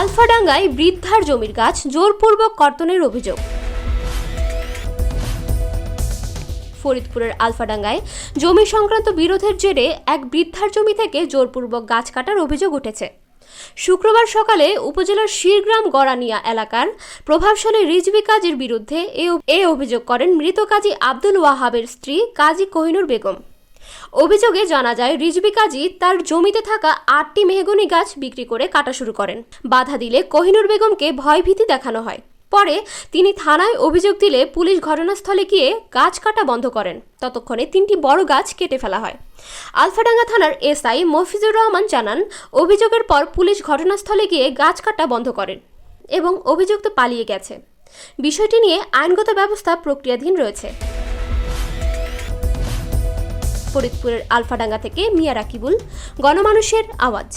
আলফাডাঙ্গায় বৃদ্ধার জমির গাছ জোরপূর্বক কর্তনের অভিযোগ। ফরিদপুরের আলফাডাঙ্গায় জমি সংক্রান্ত বিরোধের জেরে এক বৃদ্ধার জমি থেকে জোরপূর্বক গাছ কাটার অভিযোগ উঠেছে। শুক্রবার সকালে উপজেলার শিরগ্রাম গড়ানিয়া এলাকার প্রভাবশালী রিজভি কাজীর বিরুদ্ধে এ অভিযোগ করেন মৃত কাজী আব্দুল ওয়াহাবের স্ত্রী কাজী কোহিনুর বেগম। অভিযোগে জানা যায়, রিজবি কাজী তার জমিতে থাকা আটটি মেহগনি গাছ বিক্রি করে কাটা শুরু করেন। বাধা দিলে কোহিনুর বেগমকে ভয়ভীতি দেখানো হয়। পরে তিনি থানায় অভিযোগ দিলে পুলিশ ঘটনাস্থলে গিয়ে গাছ কাটা বন্ধ করেন। ততক্ষণে তিনটি বড় গাছ কেটে ফেলা হয়। আলফাডাঙ্গা থানার এসআই মফিজুর রহমান জানান, অভিযোগের পর পুলিশ ঘটনাস্থলে গিয়ে গাছ কাটা বন্ধ করেন এবং অভিযুক্ত পালিয়ে গেছে। বিষয়টি নিয়ে আইনগত ব্যবস্থা প্রক্রিয়াধীন রয়েছে। ফরিদপুরের আলফাডাঙ্গা থেকে মিয়া রাকিবুল গণমানুষের আওয়াজ।